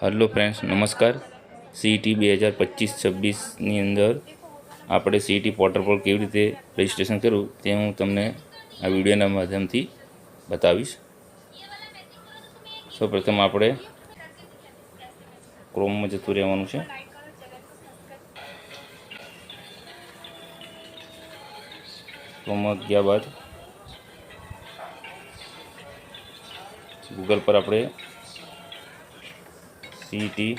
Hello friends નમસ્કાર. CET બે હજાર પચીસ છવ્વીસની અંદર આપણે સીઈટી પોર્ટલ પર કેવી રીતે રજિસ્ટ્રેશન કરવું તે હું તમને આ વિડીયોના માધ્યમથી બતાવીશ. સૌપ્રથમ આપણે ક્રોમમાં જતું રહેવાનું છે. ક્રોમમાં ગયા બાદ ગૂગલ પર આપણે સીટી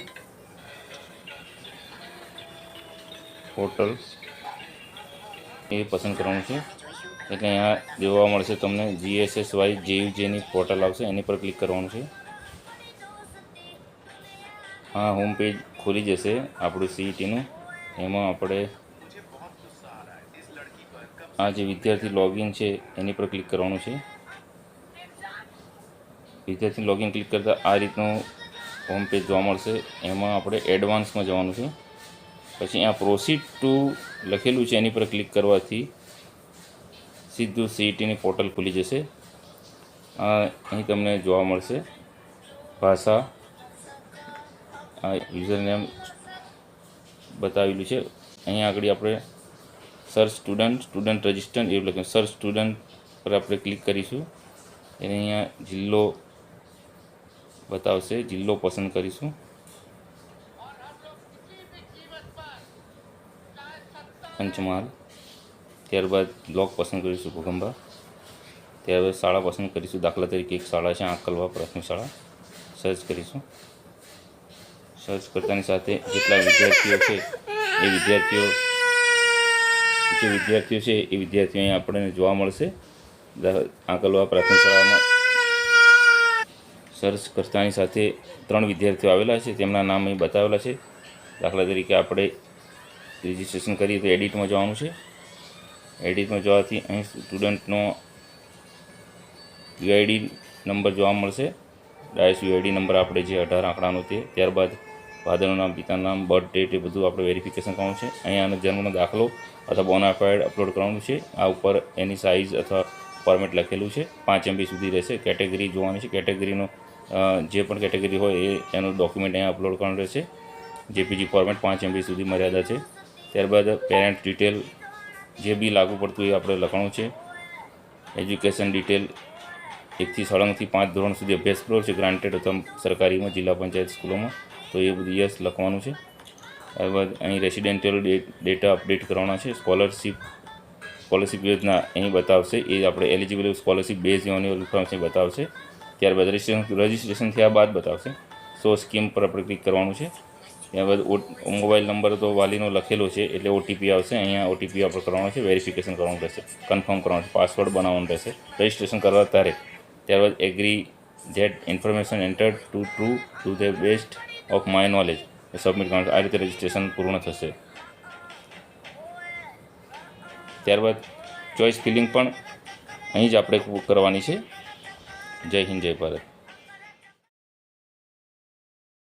પોર્ટલ એ પસંદ કરવાનું છે. એટલે અહીંયા જોવા મળશે તમને જીએસએસ વાય જેયુજેની પોર્ટલ આવશે. એની પર ક્લિક કરવાનું છે. હા હોમ પેજ ખુલી જશે આપણું સીઈટીનું એમાં આપણે આ જે વિદ્યાર્થી લોગિન છે, એની પર ક્લિક કરવાનું છે. વિદ્યાર્થી લોગિન ક્લિક કરતાં આ રીતનું હોમ પેજ જોવા મળશે. એમાં આપણે એડવાન્સમાં જવાનું છે. પછી અહીંયા પ્રોસીડ ટુ લખેલું છે એની પર ક્લિક કરવાથી સીધું સીઈટીની પોર્ટલ ખુલી જશે. આ અહીં તમને જોવા મળશે. ભાષા, આ યુઝર નેમ બતાવેલું છે. અહીંયા આગળ આપણે સર સ્ટુડન્ટ સ્ટુડન્ટ રજિસ્ટર એવું લખ્યું. સર સ્ટુડન્ટ પર આપણે ક્લિક કરીશું. એને અહીંયા જિલ્લો બતાવશે, જિલ્લો પસંદ કરીશું. પંચમહાલ. ત્યારબાદ બ્લોક પસંદ કરીશું ભૂગંબા ત્યારબાદ શાળા પસંદ કરીશું, દાખલા તરીકે એક શાળા છે આંકલવા પ્રાથમિક શાળા. સર્ચ કરીશું. સર્ચ કરતાની સાથે જેટલા વિદ્યાર્થીઓ છે, એ વિદ્યાર્થીઓ, જે વિદ્યાર્થીઓ છે, એ વિદ્યાર્થીઓ અહીંયા આપણને જોવા મળશે. આંકલવા પ્રાથમિક શાળામાં સર્ચ કરતાની સાથે ત્રણ વિદ્યાર્થીઓ આવેલા છે. તેમના નામ અહીં બતાવેલા છે. દાખલા તરીકે આપણે રજિસ્ટ્રેશન કરીએ તો એડિટમાં જવાનું છે. એડિટમાં જવાથી અહીં સ્ટુડન્ટનો યુઆઈડી નંબર જોવા મળશે. ડાયસ યુઆઈડી નંબર આપણે જે અઢાર આંકડાનો તે, ત્યારબાદ ફાધરનું નામ, પિતાનું નામ બર્થ ડેટ એ બધું આપણે વેરિફિકેશન કરવાનું છે. અહીંયા જન્મનો દાખલો અથવા બોનાફાઇડ અપલોડ કરવાનું છે. આ ઉપર એની સાઇઝ અથવા ફોર્મેટ લખેલું છે. પાંચ એમબી સુધી રહેશે. કેટેગરી જોવાની છે. કેટેગરીનો જે પણ કેટેગરી હોય એ એનું ડોક્યુમેન્ટ અહીંયા અપલોડ કરવાનું રહેશે. જેપીજી ફોર્મેટ પાંચ એમબી સુધી મર્યાદા છે. ત્યારબાદ પેરેન્ટ ડિટેલ જે બી લાગુ પડતું એ આપણે લખવાનું છે. એજ્યુકેશન ડિટેલ એકથી સળંગથી પાંચ ધોરણ સુધી અભ્યાસ કર્યો છે. ગ્રાન્ટેડ અથવા સરકારીમાં, જિલ્લા પંચાયત સ્કૂલોમાં, તો એ બધું યસ લખવાનું છે. ત્યારબાદ અહીં રેસિડેન્ટિયલ ડેટા અપડેટ કરવાના છે. સ્કોલરશિપ સ્કોલરશિપ યોજના અહીં બતાવશે. એ આપણે eligible scholarship base annual information બતાવશે. ત્યારબાદ રજિસ્ટ્રેશન રજિસ્ટ્રેશન થયા બાદ બતાવશે. સો સ્કીમ પર આપણે ક્લિક કરવાનું છે. ત્યારબાદ મોબાઈલ નંબર તો વાલીનો લખેલો છે, એટલે ઓટીપી આવશે. અહીંયા ઓટીપી આપણે કરવાનો છે વેરિફિકેશન કરવાનું રહેશે. કન્ફર્મ કરવાનું છે પાસવર્ડ બનાવવાનું રહેશે. રજિસ્ટ્રેશન કરવા તારે. ત્યારબાદ agree that information enter to true to the best of my knowledge submit કરવાનું આ રીતે રજિસ્ટ્રેશન પૂર્ણ થશે. ત્યારબાદ ચોઇસ ફિલિંગ પણ અહીં જ આપણે કરવાની છે. જય હિન્દ જય ભારત.